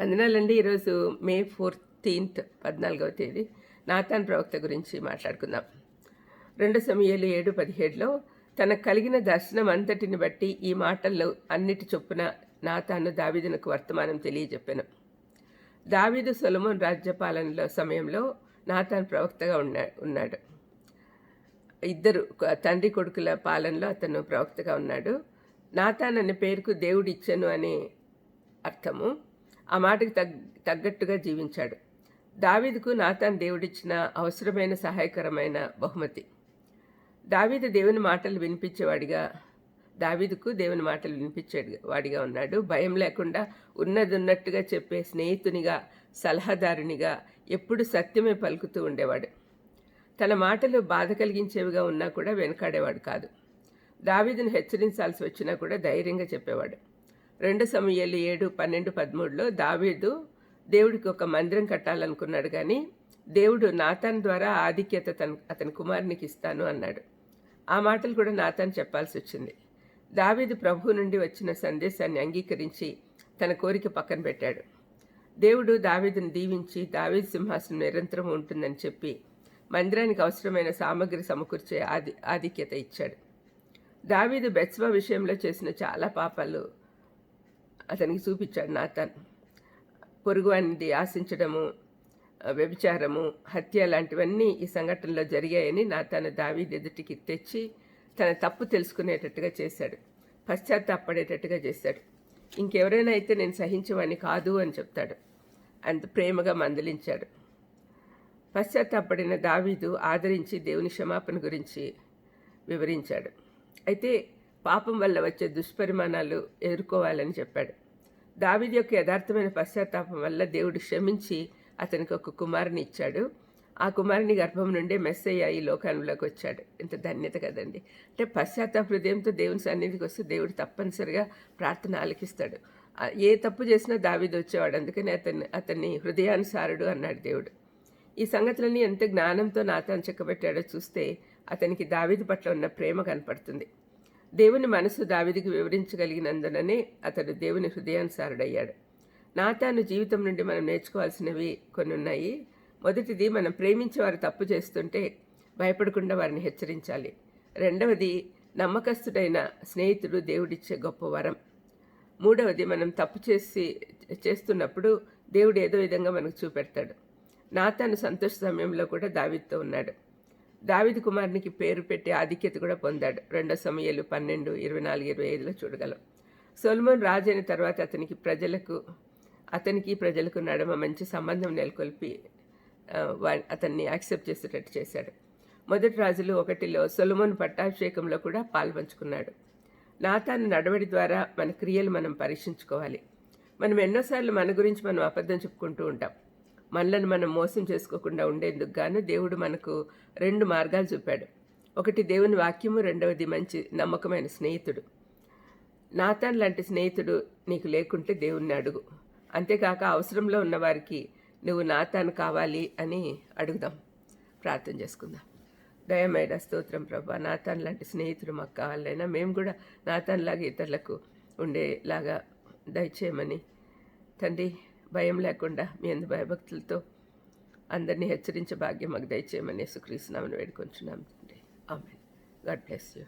వందనాలండి ఈరోజు May fourteenth పద్నాలుగవ తేదీ. నాతాన్ ప్రవక్త గురించి మాట్లాడుకుందాం. రెండు సమయాలు ఏడు పదిహేడులో తనకు కలిగిన దర్శనం అంతటిని బట్టి ఈ మాటల్లో అన్నిటి చొప్పున నాతాను దావీదునకు వర్తమానం తెలియజెప్పాను. దావీదు సొలమోన్ రాజ్యపాలనలో సమయంలో నాతాన్ ప్రవక్తగా ఉన్నా ఉన్నాడు. ఇద్దరు తండ్రి కొడుకుల పాలనలో అతను ప్రవక్తగా ఉన్నాడు. నాతాన్ అనే పేరుకు దేవుడిచ్చాను అనే అర్థము ఆ మాటకి తగ్ తగ్గట్టుగా జీవించాడు. దావీదుకు నాతాన్ దేవుడిచ్చిన అవసరమైన సహాయకరమైన బహుమతి. దావీదు దేవుని మాటలు వినిపించేవాడిగా దావీదుకు దేవుని మాటలు వినిపించాడు వాడిగా ఉన్నాడు. భయం లేకుండా ఉన్నది ఉన్నట్టుగా చెప్పే స్నేహితునిగా సలహాదారునిగా ఎప్పుడు సత్యమే పలుకుతూ ఉండేవాడు. తన మాటలు బాధ కలిగించేవిగా ఉన్నా కూడా వెనకాడేవాడు కాదు. దావీదును హెచ్చరించాల్సి వచ్చినా కూడా ధైర్యంగా చెప్పేవాడు. రెండు సమయాలు ఏడు పన్నెండు పదమూడులో దావీదు దేవుడికి ఒక మందిరం కట్టాలనుకున్నాడు కానీ దేవుడు నాతాన్ ద్వారా ఆధిక్యత తన అతని కుమారునికి ఇస్తాను అన్నాడు. ఆ మాటలు కూడా నాతాన్ చెప్పాల్సి వచ్చింది. దావీదు ప్రభు నుండి వచ్చిన సందేశాన్ని అంగీకరించి తన కోరిక పక్కన పెట్టాడు. దేవుడు దావీదును దీవించి దావీదు సింహాసనం నిరంతరం ఉంటుందని చెప్పి మందిరానికి అవసరమైన సామగ్రి సమకూర్చే ఆది ఆధిక్యత ఇచ్చాడు. దావీదు బెత్స్వా విషయంలో చేసిన చాలా పాపాలు అతనికి చూపించాడు నాతాన్. పొరుగువానిది ఆశించడము వ్యభిచారము హత్య లాంటివన్నీ ఈ సంఘటనలో జరిగాయని నాతాను దావీదు ఎదుటికి తెచ్చి తన తప్పు తెలుసుకునేటట్టుగా చేశాడు. పశ్చాత్తాపడేటట్టుగా చేశాడు. ఇంకెవరైనా అయితే నేను సహించేవాడిని కాదు అని చెప్తాడు. అంత ప్రేమగా మందలించాడు. పశ్చాత్తాపడిన దావీదు ఆదరించి దేవుని క్షమాపణ గురించి వివరించాడు. అయితే పాపం వల్ల వచ్చే దుష్పరిమాణాలు ఎదుర్కోవాలని చెప్పాడు. దావిది యొక్క యథార్థమైన పశ్చాత్తాపం వల్ల దేవుడు క్షమించి అతనికి ఒక కుమారుని ఇచ్చాడు. ఆ కుమారుని గర్భం నుండే మెస్సయ్య ఈ లోకంలోకి వచ్చాడు. ఇంత ధన్యత కదండి. అంటే పశ్చాత్తాప హృదయంతో దేవుని సన్నిధికి వస్తే దేవుడు తప్పనిసరిగా ప్రార్థన ఆలకిస్తాడు. ఏ తప్పు చేసినా దావిది వచ్చేవాడు. అందుకని అతన్ని అతన్ని హృదయానుసారుడు అన్నాడు దేవుడు. ఈ సంగతులన్నీ ఎంత జ్ఞానంతో నాతాను చెక్కబెట్టాడో చూస్తే అతనికి దావిది పట్ల ఉన్న ప్రేమ కనపడుతుంది. దేవుని మనసు దావిదికి వివరించగలిగినందుననే అతడు దేవుని హృదయానుసారుడయ్యాడు. నాతాను జీవితం నుండి మనం నేర్చుకోవాల్సినవి కొన్ని ఉన్నాయి. మొదటిది మనం ప్రేమించే వారు తప్పు చేస్తుంటే భయపడకుండా వారిని హెచ్చరించాలి. రెండవది నమ్మకస్తుడైన స్నేహితుడు దేవుడిచ్చే గొప్ప వరం. మూడవది మనం తప్పు చేసి చేస్తున్నప్పుడు దేవుడు ఏదో విధంగా మనకు చూపెడతాడు. నాతాను సంతోష సమయంలో కూడా దావితో ఉన్నాడు. దావీదు కుమారునికి పేరు పెట్టి ఆధిక్యత కూడా పొందాడు. రెండో సమయాలు పన్నెండు ఇరవై నాలుగు ఇరవై ఐదులో చూడగలం. సొల్మోన్ రాజు అయిన తర్వాత అతనికి ప్రజలకు అతనికి ప్రజలకు నడమ మంచి సంబంధం నెలకొల్పి అతన్ని యాక్సెప్ట్ చేసేటట్టు చేశాడు. మొదటి రాజులు ఒకటిలో సొలమోన్ పట్టాభిషేకంలో కూడా పాల్పంచుకున్నాడు. నాతాను నడవడి ద్వారా మన క్రియలు మనం పరీక్షించుకోవాలి. మనం ఎన్నోసార్లు మన గురించి మనం అబద్ధం చెప్పుకుంటూ ఉంటాం. మనలను మనం మోసం చేసుకోకుండా ఉండేందుకు గాను దేవుడు మనకు రెండు మార్గాలు చూపాడు. ఒకటి దేవుని వాక్యము రెండవది మంచి నమ్మకమైన స్నేహితుడు. నాతన్ లాంటి స్నేహితుడు నీకు లేకుంటే దేవుణ్ణి అడుగు. అంతేకాక అవసరంలో ఉన్నవారికి నువ్వు నాతాను కావాలి అని అడుగుదాం. ప్రార్థన చేసుకుందాం. దయమైన స్తోత్రం ప్రభా నాతాన్ లాంటి స్నేహితుడు మాకు కావాలైనా మేము కూడా నాతాన్ లాగా ఇతరులకు ఉండేలాగా దయచేయమని. తండ్రి భయం లేకుండా మీ అందు భయభక్తులతో అందరినీ హెచ్చరించే భాగ్యం మాకు దయచేయమని సుక్రీస్తున్నామని వేడుకొంచున్నాం తండ్రి. ఆమె గాడ్ బ్లెస్ యూ.